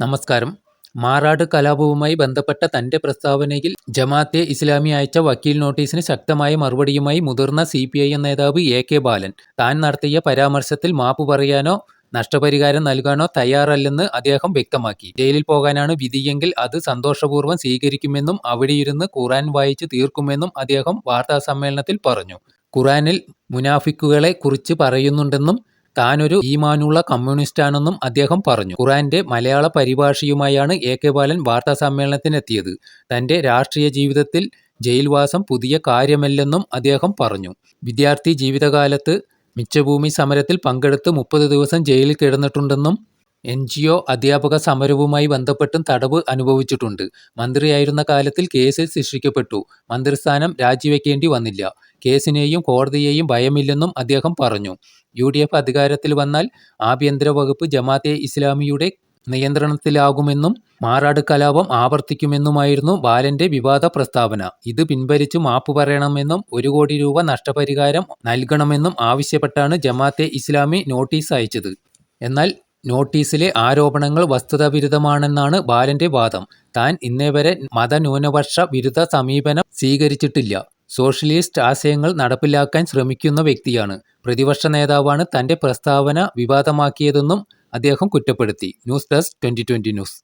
നമസ്കാരം. മാറാട് കലാപവുമായി ബന്ധപ്പെട്ട തന്റെ പ്രസ്താവനയിൽ ജമാഅത്തെ ഇസ്ലാമി അയച്ച വക്കീൽ നോട്ടീസിന് ശക്തമായ മറുപടിയുമായി മുതിർന്ന സി പി ഐ എം നേതാവ് എ കെ ബാലൻ. താൻ നടത്തിയ പരാമർശത്തിൽ മാപ്പ് പറയാനോ നഷ്ടപരിഹാരം നൽകാനോ തയ്യാറല്ലെന്ന് അദ്ദേഹം വ്യക്തമാക്കി. ജയിലിൽ പോകാനാണ് വിധിയെങ്കിൽ അത് സന്തോഷപൂർവം സ്വീകരിക്കുമെന്നും അവിടെയിരുന്ന് ഖുറാൻ വായിച്ച് തീർക്കുമെന്നും അദ്ദേഹം വാർത്താസമ്മേളനത്തിൽ പറഞ്ഞു. ഖുറാനിൽ മുനാഫിക്കുകളെ കുറിച്ച് പറയുന്നുണ്ടെന്നും താനൊരു ഈമാനുള്ള കമ്മ്യൂണിസ്റ്റാണെന്നും അദ്ദേഹം പറഞ്ഞു. ഖുറാന്റെ മലയാള പരിഭാഷയുമായാണ് എ കെ ബാലൻ വാർത്താ സമ്മേളനത്തിനെത്തിയത്. തന്റെ രാഷ്ട്രീയ ജീവിതത്തിൽ ജയിൽവാസം പുതിയ കാര്യമല്ലെന്നും അദ്ദേഹം പറഞ്ഞു. വിദ്യാർത്ഥി ജീവിതകാലത്ത് മിച്ചഭൂമി സമരത്തിൽ പങ്കെടുത്ത് മുപ്പത് ദിവസം ജയിലിൽ കിടന്നിട്ടുണ്ടെന്നും എൻ ജി ഒ അധ്യാപക സമരവുമായി ബന്ധപ്പെട്ടും തടവ് അനുഭവിച്ചിട്ടുണ്ട്. മന്ത്രിയായിരുന്ന കാലത്തിൽ കേസിൽ ശിക്ഷിക്കപ്പെട്ടു. മന്ത്രിസ്ഥാനം രാജിവെക്കേണ്ടി വന്നില്ല. കേസിനെയും കോടതിയെയും ഭയമില്ലെന്നും അദ്ദേഹം പറഞ്ഞു. യു ഡി എഫ് അധികാരത്തിൽ വന്നാൽ ആഭ്യന്തര വകുപ്പ് ജമാഅത്തെ ഇസ്ലാമിയുടെ നിയന്ത്രണത്തിലാകുമെന്നും മാറാട് കലാപം ആവർത്തിക്കുമെന്നുമായിരുന്നു ബാലന്റെ വിവാദ പ്രസ്താവന. ഇത് പിൻവലിച്ചു മാപ്പ് പറയണമെന്നും ഒരു കോടി രൂപ നഷ്ടപരിഹാരം നൽകണമെന്നും ആവശ്യപ്പെട്ടാണ് ജമാഅത്തെ ഇസ്ലാമി നോട്ടീസ് അയച്ചത്. എന്നാൽ നോട്ടീസിലെ ആരോപണങ്ങൾ വസ്തുതാവിരുദ്ധമാണെന്നാണ് ബാലന്റെ വാദം. താൻ ഇന്നേവരെ മതന്യൂനപക്ഷ വിരുദ്ധ സമീപനം സ്വീകരിച്ചിട്ടില്ല. സോഷ്യലിസ്റ്റ് ആശയങ്ങൾ നടപ്പിലാക്കാൻ ശ്രമിക്കുന്ന വ്യക്തിയാണ്. പ്രതിപക്ഷ നേതാവാണ് തന്റെ പ്രസ്താവന വിവാദമാക്കിയതെന്നും അദ്ദേഹം കുറ്റപ്പെടുത്തി. News desk twenty news.